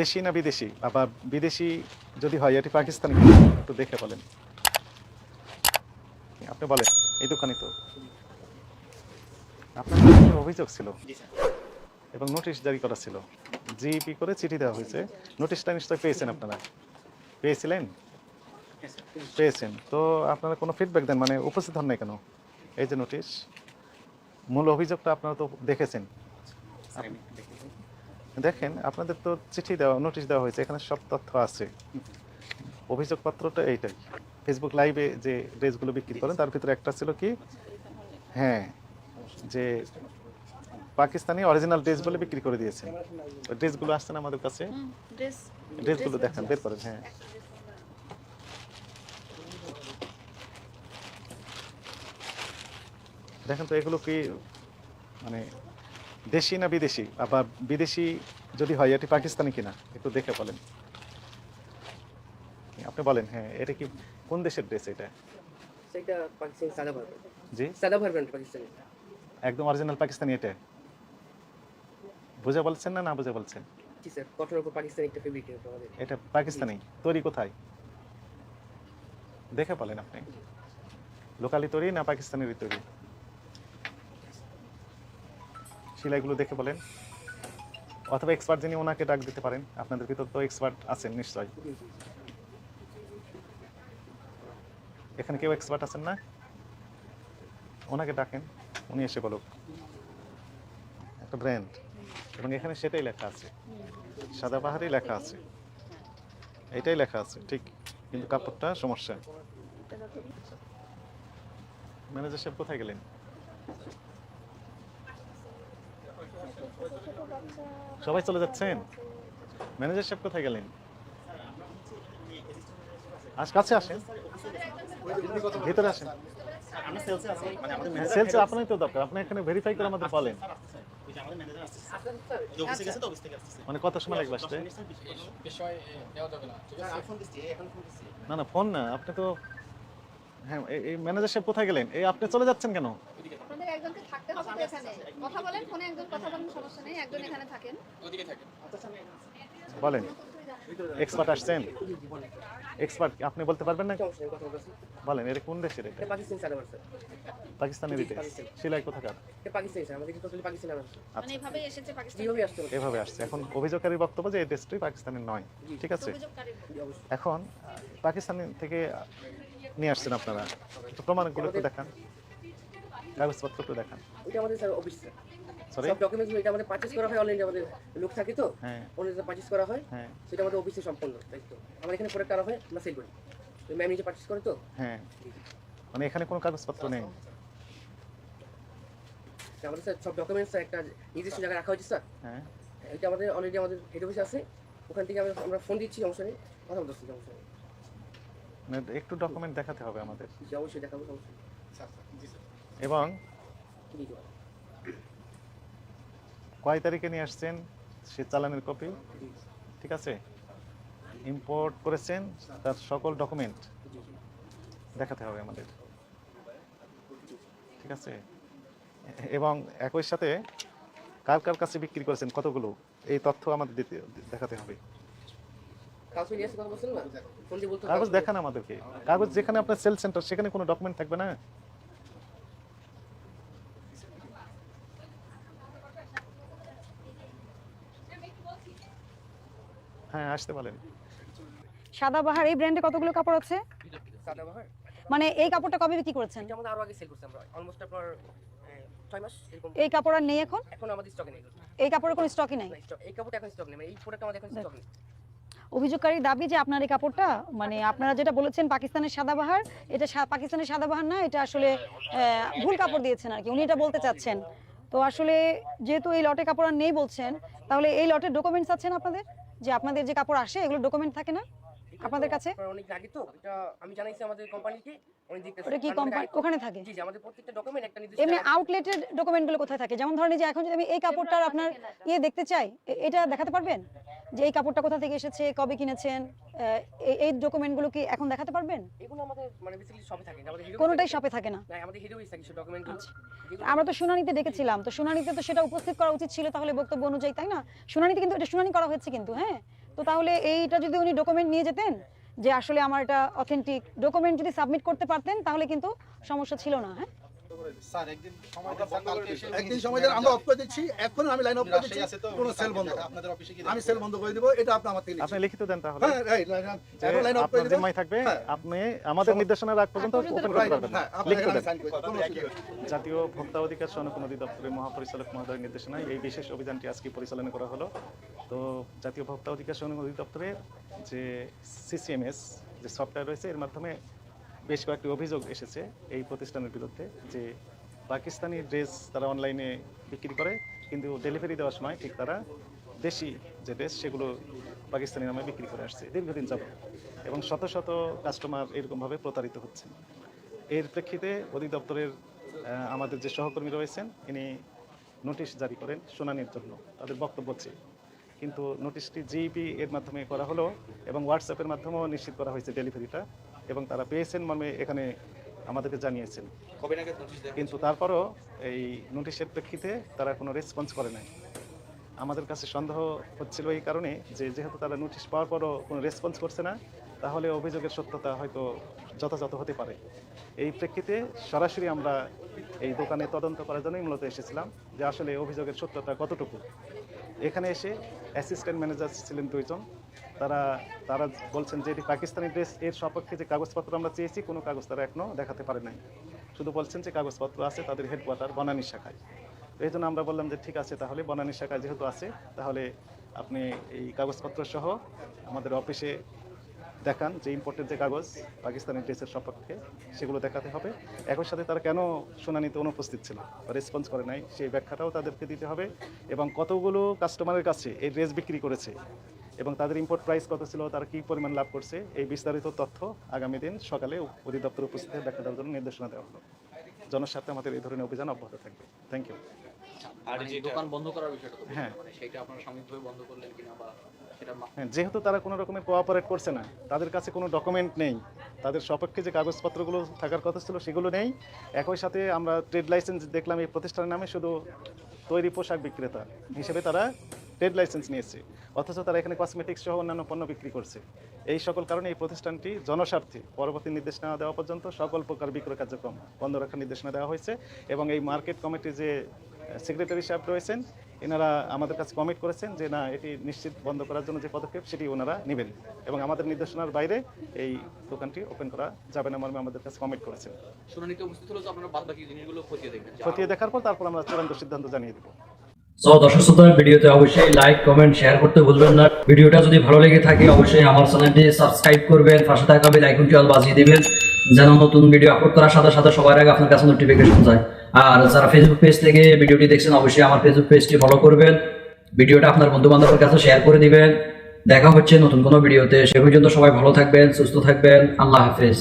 দেশি না বিদেশি? আবার বিদেশি যদি হয় এটি পাকিস্তানি। একটু দেখে বলেন। আপনি বলেন এই দোকানই তো। আপনার অভিযোগ ছিল? এবং নোটিশ জারি করা ছিল। জিপি করে চিঠি দেওয়া হয়েছে। নোটিশটা নিশ্চয়ই পেয়েছেন আপনারা? পেয়েছিলেন? পেয়েছেন। তো আপনারা কোনো ফিডব্যাক দেন? মানে উপস্থিত হন নাই কেন? এই যে নোটিশ মূল অভিযোগটা আপনারা তো দেখেছেন। দেখেন আপনাদের তো চিঠি দেওয়া নোটিশ দেওয়া হয়েছে এখানে সব তথ্য আছে। অভিযোগপত্রটা এইটাই। ফেসবুক লাইভে যে ড্রেসগুলো বিক্রি করেন তার ভিতরে একটা ছিল কি? হ্যাঁ যে পাকিস্তানি অরিজিনাল ড্রেস বলে বিক্রি করে দিয়েছেন। ওই ড্রেসগুলো আসছে না আমাদের কাছে? ড্রেসগুলো দেখেন বের করেন হ্যাঁ। দেখেন তো এগুলো কি মানে দেশি না বিদেশি? আবার বিদেশি যদি হয় এটি পাকিস্তানি কিনা? একটু দেখে বলেন। আপনি বলেন হ্যাঁ এটা কি কোন দেশের ড্রেস এটা? সেটা পাকিস্তানি সাদা ভার জি? সাদা পাকিস্তানি? একদম অরিজিনাল পাকিস্তানি এটা। বুঝে বলছেন না না বুঝে বলছেন? জি স্যার কটনের উপর পাকিস্তানি একটা ফেব্রিক আমাদের এটা পাকিস্তানি? তৈরি কোথায়? দেখে বলেন আপনি। লোকালি তৈরি না পাকিস্তানেরই তৈরি? সেলাইগুলো দেখে বলেন। অথবা এক্সপার্ট যিনি ওনাকে ডাক দিতে পারেন, আপনাদের ভিতর তো এক্সপার্ট আছেন নিশ্চয় এখানে কেউ এক্সপার্ট আছেন না? ওনাকে ডাকেন, উনি এসে বলুক। একটা ব্র্যান্ড এবং এখানে সেটাই লেখা আছে। সাদা পাহাড়ি লেখা আছে। এটাই লেখা আছে, ঠিক। কিন্তু কাপড়টা সমস্যা। ম্যানেজার সাহেব কোথায় গেলেন? সবাই চলে যাচ্ছেন? ম্যানেজার সাহেব কোথায় গেলেন? আজ কাছে আসেন। ভিতরে আসেন। আপনি এখানে ভেরিফাই বলেন। মানে লাগবে না না, ফোন না। আপনি তো হ্যাঁ এই- ম্যানেজার সাহেব কোথায় গেলেন? এই আপনি চলে যাচ্ছেন কেন? একজনকে থাকতে হবে তো এখানে। কথা বলেন ফোনে একজন কথা বলেন সমস্যা নেই একজন এখানে থাকেন। ওদিকে থাকেন। বলেন। এক্সপার্ট আসছেন? এক্সপার্ট আপনি বলতে পারবেন না? বলেন এটা কোন দেশের এটা? এটা পাকিস্তানি স্যার পাকিস্তানের এটা সেলাই কোথাকার? এটা পাকিস্তানি স্যার আমাদের টোটালি পাকিস্তানি আনা মানে এইভাবেই এসেছে পাকিস্তান। আসতে এভাবে আসছে। এখন অভিযোগকারী বক্তব্য যে এই দেশটি পাকিস্তানের নয় ঠিক আছে? এখন পাকিস্তান থেকে নিয়ে আসছেন আপনারা। একটু প্রমাণগুলো একটু দেখান। কাগজপত্র একটু দেখান। এটা আমাদের স্যার অফিস স্যার। সরি সব ডকুমেন্টস এটা আমাদের পারচেজ করা হয় অলরেডি আমাদের লোক থাকে তো? হ্যাঁ। অনলাইনে পারচেজ করা হয় হ্যাঁ। সেটা আমাদের অফিসে সম্পন্ন দায়িত্ব আমার এখানে প্রোডাক্ট করা হয় আমরা সেল করি। তো ম্যাম নিজে পারচেজ করে তো? হ্যাঁ। মানে এখানে কোনো কাগজপত্র নেই। আমাদের স্যার সব ডকুমেন্টস একটা নির্দিষ্ট জায়গায় রাখা হয়েছে স্যার। হ্যাঁ। এটা আমাদের অলরেডি আমাদের হেড অফিসে আছে। ওখান থেকে আমরা ফোন দিচ্ছি সমস্যা নেই। কথা বলতেছি সমস্যা নেই। মানে একটু ডকুমেন্ট দেখাতে হবে আমাদের। অবশ্যই দেখাবো সমস্যা এবং কয় তারিখে নিয়ে আসছেন? সে চালানের কপি? ঠিক আছে? ইম্পোর্ট করেছেন তার সকল ডকুমেন্ট। দেখাতে হবে আমাদের। ঠিক আছে? এবং একই সাথে কার কার কাছে বিক্রি করেছেন কতগুলো? এই তথ্য আমাদের দিতে দেখাতে হবে। কাগজ দেখান আমাদেরকে। কাগজ যেখানে আপনার সেল সেন্টার সেখানে কোনো ডকুমেন্ট থাকবে না? হ্যাঁ আসতে বলেন সাদাবাহার এই ব্র্যান্ডে কতগুলো কাপড় আছে? সাদাবাহার মানে এই কাপড়টা কবে বিক্রি করেছেন? এটা আমাদের আরও আগে সেল করছি আমরা। অলমোস্ট আপনার আহ, ছয় মাস এরকম। এই কাপড় আর নেই এখন? এখন আমাদের স্টকে নেই। এই কাপড়ের কোনো স্টকই নাই? এই কাপড়টা এখন স্টক নেই। মানে এই প্রোডাক্ট আমাদের এখন স্টক নেই। অভিযোগকারীর দাবি যে আপনার এই কাপড়টা মানে আপনারা যেটা বলেছেন পাকিস্তানের সাদাবাহার এটা পাকিস্তানের সাদাবাহার না এটা আসলে ভুল কাপড় দিয়েছেন আর কি উনি এটা বলতে চাচ্ছেন। তো আসলে যেহেতু এই লটে কাপড় আর নেই বলছেন তাহলে এই লটের ডকুমেন্টস আছেন আপনাদের? যে আপনাদের যে কাপড় আসে এগুলো ডকুমেন্ট থাকে না? আপনাদের কাছে? অনেক আগে তো এটা আমি জানাইছি আমাদের কোম্পানিকে অনেক দিক ওটা কি কোম্পানি ওখানে থাকে? জি জি আমাদের প্রত্যেকটা ডকুমেন্ট একটা নির্দিষ্ট এমনি আউটলেটের ডকুমেন্টগুলো কোথায় থাকে? যেমন ধরেন যে এখন যদি আমি এই কাপড়টার আপনার ইয়ে দেখতে চাই এটা দেখাতে পারবেন? যে এই কাপড়টা কোথা থেকে এসেছে কবে কিনেছেন এই- ডকুমেন্টগুলো কি এখন দেখাতে পারবেন? এগুলো আমাদের মানে বেসিক্যালি শপে থাকে আমাদের হিরো কোনোটাই শপে থাকে না। না আমাদের হিরো থাকে সব ডকুমেন্ট আমরা তো শুনানিতে ডেকেছিলাম তো শুনানিতে তো সেটা উপস্থিত করা উচিত ছিল তাহলে বক্তব্য অনুযায়ী তাই না? শুনানিতে কিন্তু এটা শুনানি করা হয়েছে কিন্তু হ্যাঁ? তো তাহলে এইটা যদি উনি ডকুমেন্ট নিয়ে যেতেন যে আসলে আমার এটা অথেন্টিক ডকুমেন্ট যদি সাবমিট করতে পারতেন তাহলে কিন্তু সমস্যা ছিল না হ্যাঁ? স্যার একদিন সময় দেন, স্যার, কালকে এসে একদিন সময় আমরা অফ করে দিচ্ছি। এখন আমি লাইন অফ করে দিচ্ছি। রাজশাহী আছে তো কোনো সেল বন্ধ আপনাদের অফিসে কি আমি সেল বন্ধ করে দিব এটা আপনি আমার থেকে আপনি লিখিত দেন তাহলে। হ্যাঁ রাইট এখন লাইন অফ করে আপনার দিব থাকবে হ্যাঁ। আপনি আমাদের নির্দেশনার আগ পর্যন্ত ওপেন করতে পারবেন না হ্যাঁ আপনি লিখিত দেন। সাইন করে কোনো অসুবিধা নেই। জাতীয় ভোক্তা অধিকার সনদ অধিদপ্তরের মহাপরিচালক মহোদয়ের নির্দেশনায় এই বিশেষ অভিযানটি আজকে পরিচালনা করা হলো। তো জাতীয় ভোক্তা অধিকার সনদ অধিদপ্তরের যে সিসিএমএস যে সফটওয়্যার রয়েছে, এর মাধ্যমে বেশ কয়েকটি অভিযোগ এসেছে এই প্রতিষ্ঠানের বিরুদ্ধে যে পাকিস্তানি ড্রেস তারা অনলাইনে বিক্রি করে, কিন্তু ডেলিভারি দেওয়ার সময় ঠিক তারা দেশি যে ড্রেস সেগুলো পাকিস্তানি নামে বিক্রি করে আসছে দীর্ঘদিন যাবত এবং শত শত কাস্টমার এরকমভাবে প্রতারিত হচ্ছে এর প্রেক্ষিতে অধিদপ্তরের আমাদের যে সহকর্মী রয়েছেন, ইনি নোটিশ জারি করেন শুনানির জন্য। তাদের বক্তব্য চেয়ে কিন্তু নোটিশটি জিইপি এর মাধ্যমে করা হলো এবং হোয়াটসঅ্যাপের মাধ্যমেও নিশ্চিত করা হয়েছে ডেলিভারিটা এবং তারা পেয়েছেন মর্মে এখানে আমাদেরকে জানিয়েছেন। কিন্তু তারপরও এই নোটিশের প্রেক্ষিতে তারা কোনো রেসপন্স করে নাই। আমাদের কাছে সন্দেহ হচ্ছিল এই কারণে যে যেহেতু তারা নোটিশ পাওয়ার পরও কোনো রেসপন্স করছে না তাহলে অভিযোগের সত্যতা হয়তো যথাযথ হতে পারে। এই প্রেক্ষিতে সরাসরি আমরা এই দোকানে তদন্ত করার জন্যই মূলত এসেছিলাম যে আসলে অভিযোগের সত্যতা কতটুকু। এখানে এসে অ্যাসিস্ট্যান্ট ম্যানেজার ছিলেন দুইজন। তারা তারা বলছেন যে এটি পাকিস্তানি ড্রেস, এর সপক্ষে যে কাগজপত্র আমরা চেয়েছি কোনো কাগজ তারা এখনও দেখাতে পারে নাই। শুধু বলছেন যে কাগজপত্র আছে তাদের হেডকোয়ার্টার বনানী শাখায়। এই জন্য আমরা বললাম যে ঠিক আছে তাহলে বনানী শাখায় যেহেতু আছে, তাহলে আপনি এই কাগজপত্র সহ আমাদের অফিসে দেখান যে ইম্পোর্টের যে কাগজ পাকিস্তানি ড্রেসের সপক্ষে সেগুলো দেখাতে হবে। একই সাথে তারা কেন শুনানিতে অনুপস্থিত ছিল? বা রেসপন্স করে নাই সেই ব্যাখ্যাটাও তাদেরকে দিতে হবে। এবং কতগুলো কাস্টমারের কাছে এই ড্রেস বিক্রি করেছে এবং তাদের ইম্পোর্ট প্রাইস কত ছিল তারা কী পরিমাণ লাভ করছে এই বিস্তারিত তথ্য আগামী দিন সকালে অধিদপ্তর উপস্থিত হয়ে ব্যাখ্যা দেওয়ার জন্য নির্দেশনা দেওয়া হলো। জনস্বার্থে আমাদের এই ধরনের অভিযান অব্যাহত থাকবে। থ্যাংক ইউ আর এই দোকান বন্ধ করার বিষয়টা তো হ্যাঁ। মানে সেটা আপনারা সাময়িকভাবে বন্ধ করলেন কিনা বা হ্যাঁ যেহেতু তারা কোনো রকমের কোঅপারেট করছে না, তাদের কাছে কোনো ডকুমেন্ট নেই, তাদের সপক্ষে যে কাগজপত্রগুলো থাকার কথা ছিল সেগুলো নেই। একই সাথে আমরা ট্রেড লাইসেন্স দেখলাম এই প্রতিষ্ঠানের নামে, শুধু তৈরি পোশাক বিক্রেতা হিসেবে তারা ট্রেড লাইসেন্স নিয়েছে, অথচ তারা এখানে কসমেটিক্স সহ অন্যান্য পণ্য বিক্রি করছে। এই সকল কারণে এই প্রতিষ্ঠানটি জনস্বার্থে পরবর্তী নির্দেশনা দেওয়া পর্যন্ত সকল প্রকার বিক্রয় কার্যক্রম বন্ধ রাখার নির্দেশনা দেওয়া হয়েছে এবং এই মার্কেট কমিটির যে সেক্রেটারি সাহেব রয়েছেন এনারা আমাদের কাছে কমিট করেছেন যে না এটি নিশ্চিত বন্ধ করার জন্য যে পদক্ষেপ সেটি ওনারা নেবেন। এবং আমাদের নির্দেশনার বাইরে এই দোকানটি ওপেন করা যাবে না মর্মে আমাদের কাছে কমিট করেছেন। শুনানিতে উপস্থিত হলে আপনারা বাদ জিনিসগুলো খতিয়ে দেখবেন। খতিয়ে দেখার পর তারপর আমরা চূড়ান্ত সিদ্ধান্ত জানিয়ে দেবো। সো দর্শক শ্রোতা ভিডিওতে অবশ্যই লাইক কমেন্ট শেয়ার করতে ভুলবেন না। ভিডিওটা যদি ভালো লেগে থাকে অবশ্যই আমার চ্যানেলটি সাবস্ক্রাইব করবেন পাশে থাকা বেল আইকনটি অল বাজিয়ে দিবেন। যেন নতুন ভিডিও আপলোড করার সাথে সাথে সবার আগে আপনার কাছে নোটিফিকেশন যায়। আর যারা ফেসবুক পেজ থেকে ভিডিওটি দেখছেন, অবশ্যই আমার ফেসবুক পেজটি ফলো করবেন। ভিডিওটা আপনার বন্ধু বান্ধবের কাছে শেয়ার করে দিবেন। দেখা হচ্ছে নতুন কোনো ভিডিওতে সে পর্যন্ত সবাই ভালো থাকবেন, সুস্থ থাকবেন। আল্লাহ হাফেজ।